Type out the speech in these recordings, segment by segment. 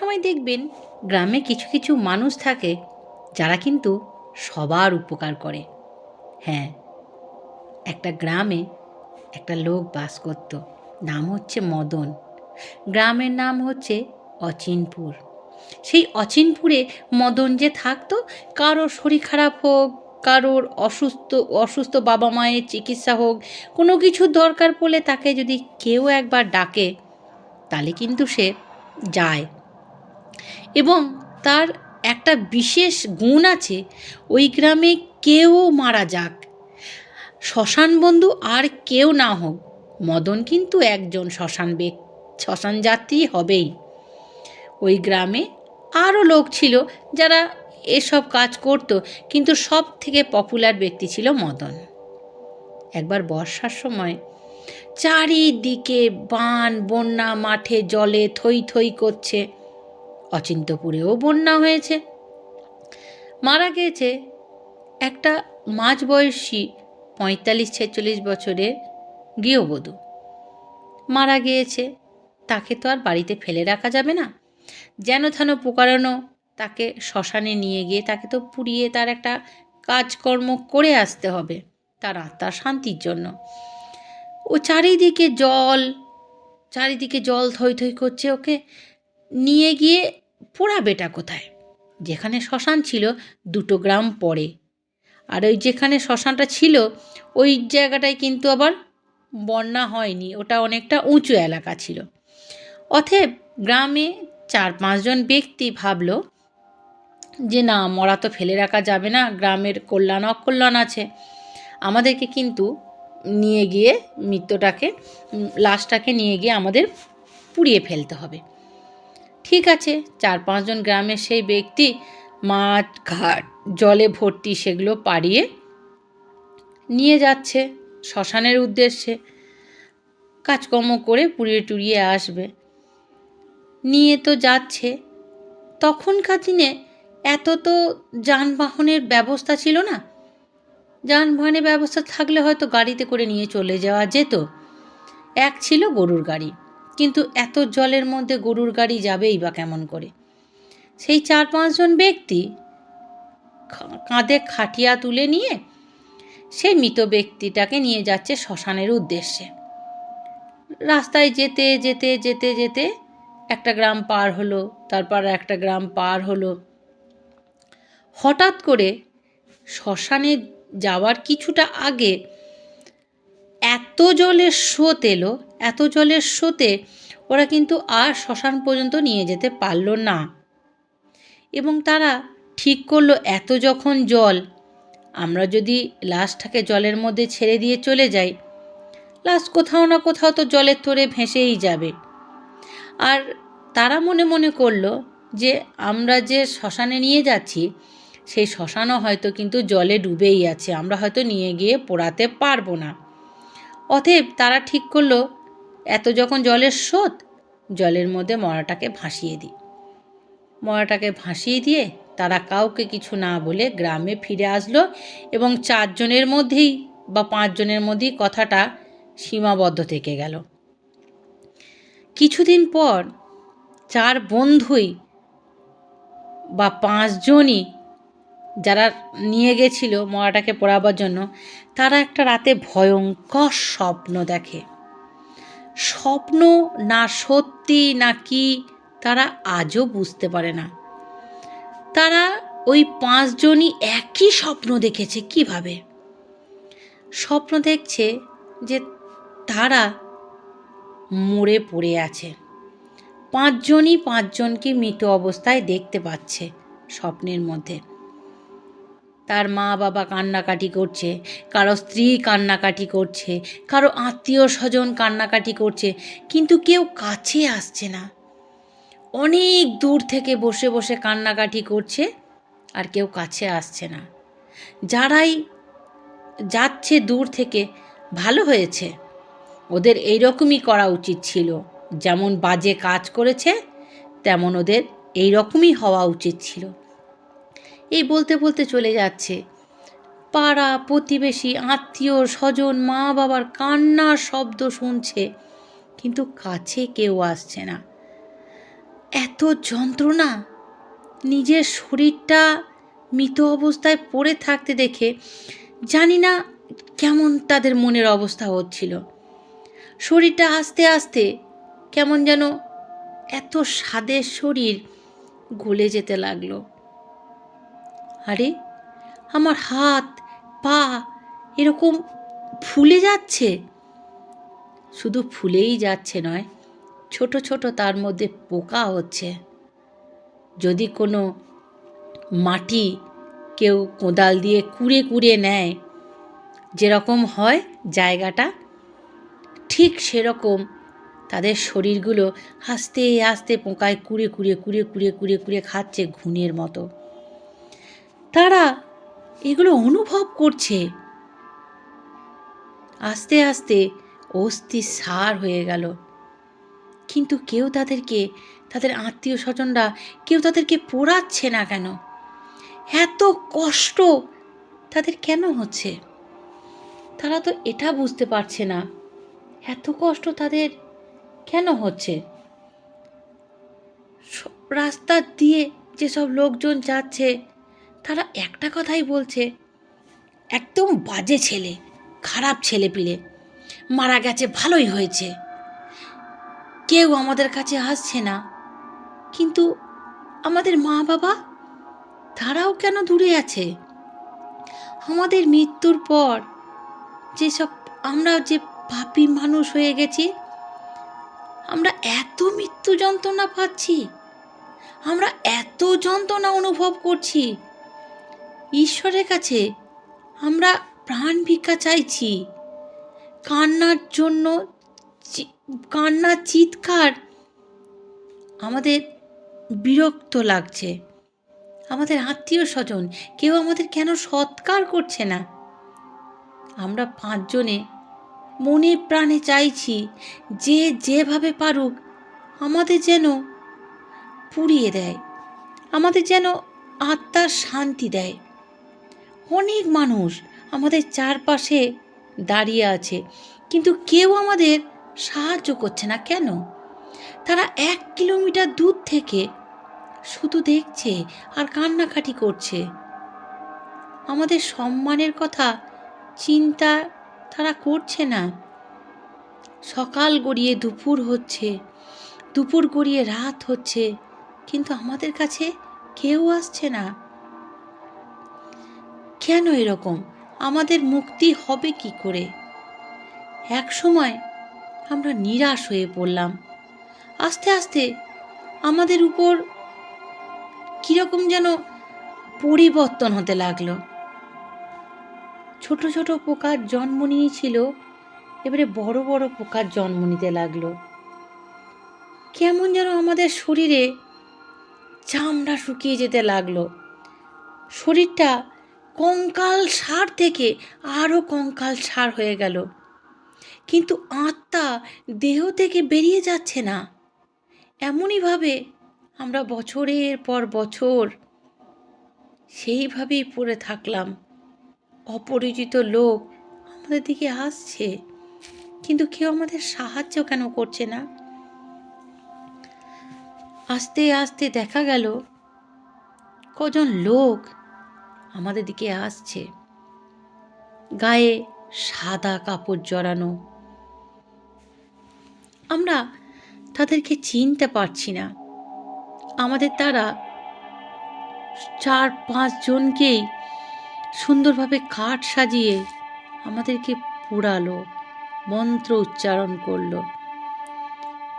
সময় দেখবেন গ্রামে কিছু কিছু মানুষ থাকে যারা কিন্তু সবার উপকার করে। হ্যাঁ একটা গ্রামে একটা লোক বাস করত, নাম হচ্ছে মদন। গ্রামের নাম হচ্ছে অচিনপুর। সেই অচিনপুরে মদন যে থাকতো, কারোর শরীর খারাপ হোক, কারোর অসুস্থ অসুস্থ বাবা মায়ের চিকিৎসা হোক, কোনো কিছু দরকার পড়লে তাকে যদি কেউ একবার ডাকে, তাহলে কিন্তু সে যায়। এবং তার একটা বিশেষ গুণ আছে, ওই গ্রামে কেউ মারা যাক। শ্মশান বন্ধু আর কেউ না হোক, মদন কিন্তু একজন শ্মশান বেগ শ্মশান যাত্রী হবেই। ওই গ্রামে আরও লোক ছিল যারা এসব কাজ করতো, কিন্তু সব থেকে পপুলার ব্যক্তি ছিল মদন। একবার বর্ষার সময় চারিদিকে বান, বন্যা, মাঠে জলে থই থই করছে। অচিন্তপুরেও বন্যা হয়েছে। মারা গিয়েছে একটা মাঝবয়সী পঁয়তাল্লিশ ছেচল্লিশ বছরের গৃহবধূ। মারা গিয়েছে, তাকে তো আর বাড়িতে ফেলে রাখা যাবে না। যেন থেন পোকারানো তাকে শ্মশানে নিয়ে গিয়ে তাকে তো পুড়িয়ে তার একটা কাজকর্ম করে আসতে হবে, তার আত্মার শান্তির জন্য। ও চারিদিকে জল চারিদিকে জল থই থই করছে ওকে। নিয়ে গিয়ে পোড়াবেটা কোথায়? যেখানে শ্মশান ছিল, দুটো গ্রাম পরে আর ওই যেখানে শ্মশানটা ছিল, ওই জায়গাটায় কিন্তু আবার বন্যা হয়নি, ওটা অনেকটা উঁচু এলাকা ছিল। অথব গ্রামে চার পাঁচজন ব্যক্তি ভাবল যে, না, মরা তো ফেলে রাখা যাবে না, গ্রামের কল্যাণ অকল্যাণ আছে। আমাদেরকে কিন্তু নিয়ে গিয়ে মৃত্যুটাকে লাশটাকে নিয়ে গিয়ে আমাদের পুড়িয়ে ফেলতে হবে। ঠিক আছে, চার পাঁচজন গ্রামের সেই ব্যক্তি মাঠ, ঘাট, জলে ভর্তি সেগুলো পাড়িয়ে নিয়ে যাচ্ছে শ্মশানের উদ্দেশ্যে। কাজকর্ম করে পুড়িয়ে টুড়িয়ে আসবে। নিয়ে তো যাচ্ছে। তখনকার দিনে এত তো যানবাহনের ব্যবস্থা ছিল না। যানবাহনের ব্যবস্থা থাকলে হয়তো গাড়িতে করে নিয়ে চলে যাওয়া যেত। এক ছিল গরুর গাড়ি। কিন্তু এত জলের মধ্যে গরুর গাড়ি যাবেই বা কেমন করে? সেই চার পাঁচজন ব্যক্তি কাঁধে খাটিয়া তুলে নিয়ে সেই মৃত ব্যক্তিটাকে নিয়ে যাচ্ছে শ্মশানের উদ্দেশ্যে। রাস্তায় যেতে যেতে যেতে যেতে একটা গ্রাম পার হলো, তারপর একটা গ্রাম পার হলো। হঠাৎ করে শ্মশানে যাওয়ার কিছুটা আগে এত জলের স্রোত এলো এত জলের স্রোতে ওরা কিন্তু আর শ্মশান পর্যন্ত নিয়ে যেতে পারল না। এবং তারা ঠিক করল, এত যখন জল, আমরা যদি লাশটাকে জলের মধ্যে ছেড়ে দিয়ে চলে যাই, লাশ কোথাও না কোথাও তো জলের তোরে ভেসেই যাবে। আর তারা মনে মনে করল যে, আমরা যে শ্মশানে নিয়ে যাচ্ছি, সেই শ্মশানও হয়তো কিন্তু জলে ডুবেই আছে, আমরা হয়তো নিয়ে গিয়ে পোড়াতে পারব না। অতএব তারা ঠিক করল এত যখন জলের স্রোত, জলের মধ্যে মরাটাকে ভাসিয়ে দিই। মরাটাকে ভাসিয়ে দিয়ে তারা কাউকে কিছু না বলে গ্রামে ফিরে আসলো এবং চারজনের মধ্যেই বা পাঁচজনের মধ্যেই কথাটা সীমাবদ্ধ থেকে গেল। কিছুদিন পর চার বন্ধুই বা পাঁচজনই যারা নিয়ে গেছিল মরাটাকে পড়াবার জন্য, তারা একটা রাতে ভয়ঙ্কর স্বপ্ন দেখে। স্বপ্ন না সত্যি না কি তারা আজও বুঝতে পারে না। তারা ওই পাঁচজনই একই স্বপ্ন দেখেছে কীভাবে? স্বপ্ন দেখছে যে তারা মরে পড়ে আছে। পাঁচজনই পাঁচজনকে মৃত অবস্থায় দেখতে পাচ্ছে স্বপ্নের মধ্যে। তার মা বাবা কান্নাকাটি করছে, কারও স্ত্রী কান্নাকাটি করছে, কারও আত্মীয় স্বজন কান্নাকাটি করছে, কিন্তু কেউ কাছে আসছে না। অনেক দূর থেকে বসে বসে কান্নাকাটি করছে আর কেউ কাছে আসছে না। যারাই যাচ্ছে দূর থেকে, ভালো হয়েছে। ওদের এইরকমই করা উচিত ছিল। যেমন বাজে কাজ করেছে, তেমন ওদের এই রকমই হওয়া উচিত ছিল। এই বলতে বলতে চলে যাচ্ছে। পাড়া, প্রতিবেশী, আত্মীয়, স্বজন মা বাবার কান্নার শব্দ শুনছে, কিন্তু কাছে কেউ আসছে না। এত যন্ত্রণা! নিজের শরীরটা মৃত অবস্থায় পড়ে থাকতে দেখে জানি না কেমন তাদের মনের অবস্থা হচ্ছিল। শরীরটা আস্তে আস্তে কেমন যেন এত স্বাদের শরীর গলে যেতে লাগল। আরে, আমার হাত, পা এরকম ফুলে যাচ্ছে? শুধু ফুলেই যাচ্ছে নয়, ছোট ছোট তার মধ্যে পোকা হচ্ছে। যদি কোনো মাটি কেউ কোদাল দিয়ে কুড়ে কুড়ে নেয়, যেরকম হয় জায়গাটা, ঠিক সেরকম তাদের শরীরগুলো আস্তে আস্তে পোকায় কুড়ে কুড়ে কুড়ে কুড়ে কুড়ে কুড়ে খাচ্ছে ঘুণের মতো। তারা এগুলো অনুভব করছে। আস্তে আস্তে অস্থি সার হয়ে গেল। কিন্তু কেউ তাদেরকে, তাদের আত্মীয় স্বজনরা, কেউ তাদেরকে পোড়াচ্ছে না কেন? এত কষ্ট তাদের কেন হচ্ছে? তারা তো এটা বুঝতে পারছে না, এত কষ্ট তাদের কেন হচ্ছে? রাস্তা দিয়ে যেসব লোকজন যাচ্ছে তারা একটা কথাই বলছে, একদম বাজে ছেলে, খারাপ ছেলে পিলে, মারা গেছে ভালোই হয়েছে। কেউ আমাদের কাছে আসছে না, কিন্তু আমাদের মা বাবা তারাও কেন দূরে আছে? আমাদের মৃত্যুর পর যেসব আমরা যে পাপী মানুষ হয়ে গেছি, আমরা এত মৃত্যু যন্ত্রণা পাচ্ছি, আমরা এত যন্ত্রণা অনুভব করছি ঈশ্বরের কাছে আমরা প্রাণ ভিক্ষা চাইছি। কান্নার জন্য কান্নার চিৎকার আমাদের বিরক্ত লাগছে। আমাদের আত্মীয় স্বজন কেউ আমাদের কেন সৎকার করছে না? আমরা পাঁচজনে মনে প্রাণে চাইছি যে যেভাবে পারুক আমাদের যেন পুড়িয়ে দেয়। আমাদের যেন আত্মার শান্তি দেয়। অনেক মানুষ আমাদের চারপাশে দাঁড়িয়ে আছে, কিন্তু কেউ আমাদের সাহায্য করছে না। কেন? তারা এক কিলোমিটার দূর থেকে শুধু দেখছে আর কান্নাকাটি করছে। আমাদের সম্মানের কথা চিন্তা তারা করছে না। সকাল গড়িয়ে দুপুর হচ্ছে, দুপুর গড়িয়ে রাত হচ্ছে, কিন্তু আমাদের কাছে কেউ আসছে না। কেন এরকম? আমাদের মুক্তি হবে কি করে? এক সময় আমরা নিরাশ হয়ে পড়লাম। আস্তে আস্তে আমাদের উপর কীরকম যেন পরিবর্তন হতে লাগল। ছোট ছোট পোকার জন্ম নিয়েছিল, এবারে বড় বড় পোকার জন্ম নিতে লাগল। কেমন যেন আমাদের শরীরে চামড়া শুকিয়ে যেতে লাগল। শরীরটা কঙ্কাল সার থেকে আরও কঙ্কাল সার হয়ে গেল। কিন্তু আত্মা দেহ থেকে বেরিয়ে যাচ্ছে না। এমনইভাবে আমরা বছরের পর বছর সেইভাবেই পড়ে থাকলাম। অপরিচিত লোক আমাদের দিকে আসছে, কিন্তু কেউ আমাদের সাহায্য কেন করছে না? আস্তে আস্তে দেখা গেল, কজন লোক আমাদের দিকে আসছে। গায়ে সাদা কাপড় জড়ানো। আমরা তাদেরকে চিনতে পারছি না। আমাদের তারা চার পাঁচ জনকেই সুন্দরভাবে কাঠ সাজিয়ে আমাদেরকে পোড়ালো, মন্ত্র উচ্চারণ করল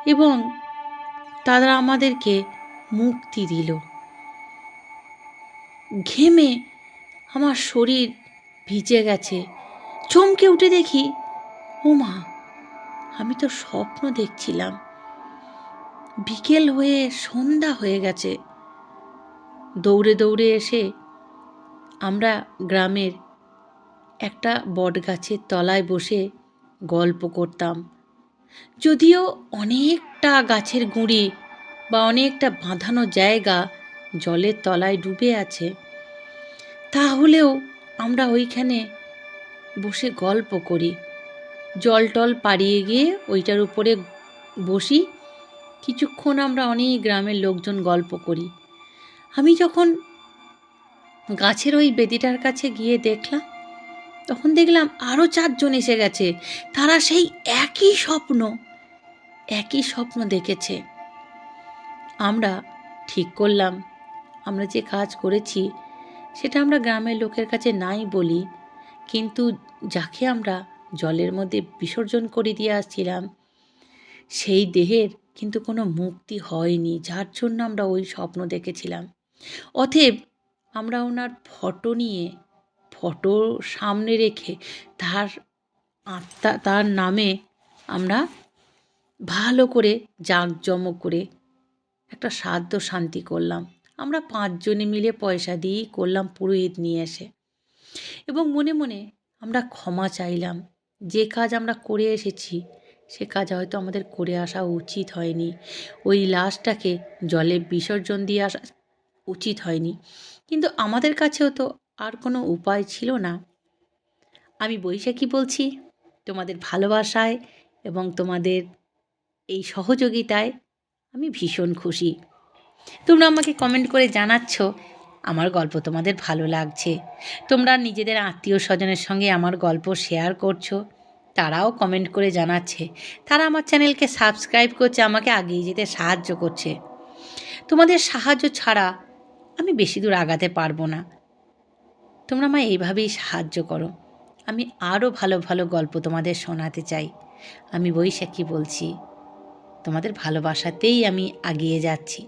এবং তারা আমাদেরকে মুক্তি দিল। ঘেমে আমার শরীর ভিজে গেছে। চমকে উঠে দেখি ও মা আমি তো স্বপ্ন দেখছিলাম। বিকেল হয়ে সন্ধ্যা হয়ে গেছে। দৌড়ে দৌড়ে এসে আমরা গ্রামের একটা বট গাছের তলায় বসে গল্প করতাম। যদিও অনেকটা গাছের গুঁড়ি বা অনেকটা বাঁধানো জায়গা জলের তলায় ডুবে আছে। তাহলেও আমরা ওইখানে বসে গল্প করি। জল টল পাড়িয়ে গিয়ে ওইটার উপরে বসি। কিছুক্ষণ আমরা অনেক গ্রামের লোকজন গল্প করি। আমি যখন গাছের ওই বেদিটার কাছে গিয়ে দেখলাম, তখন দেখলাম আরও চারজন এসে গেছে। তারা সেই একই স্বপ্ন একই স্বপ্ন দেখেছে। আমরা ঠিক করলাম। আমরা যে কাজ করেছি সেটা আমরা গ্রামের লোকের কাছে নাই বলি, কিন্তু যাকে আমরা জলের মধ্যে বিসর্জন করে দিয়ে আসছিলাম, সেই দেহের কিন্তু কোনো মুক্তি হয়নি, যার জন্য আমরা ওই স্বপ্ন দেখেছিলাম। অতএব আমরা ওনার ফটো নিয়ে, ফটো সামনে রেখে তার আত্মা, তার নামে আমরা ভালো করে জাঁকজমক করে একটা শ্রাদ্ধ শান্তি করলাম। আমরা পাঁচজনে মিলে পয়সা দিয়েই করলাম পুরোহিত নিয়ে এসে। এবং মনে মনে আমরা ক্ষমা চাইলাম। যে কাজ আমরা করে এসেছি, সে কাজ হয়তো আমাদের করে আসা উচিত হয়নি। ওই লাশটাকে জলে বিসর্জন দিয়ে আসা উচিত হয়নি। কিন্তু আমাদের কাছেও তো আর কোনো উপায় ছিল না। আমি বৈশাখী বলছি, তোমাদের ভালোবাসায় এবং তোমাদের এই সহযোগিতায় আমি ভীষণ খুশি। তোমরা আমাকে কমেন্ট করে জানাচ্ছ, আমার গল্প তোমাদের ভালো লাগছে। তোমরা নিজেদের আত্মীয় স্বজনের সঙ্গে আমার গল্প শেয়ার করছ, তারাও কমেন্ট করে জানাচ্ছে। তারা আমার চ্যানেলকে সাবস্ক্রাইব করছে, আমাকে আগিয়ে যেতে সাহায্য করছে। তোমাদের সাহায্য ছাড়া আমি বেশি দূর আগাতে পারব না। তোমরা আমায় এইভাবেই সাহায্য করো। আমি আরও ভালো ভালো গল্প তোমাদের শোনাতে চাই। আমি বৈশাখী বলছি, তোমাদের ভালোবাসাতেই আমি আগিয়ে যাচ্ছি।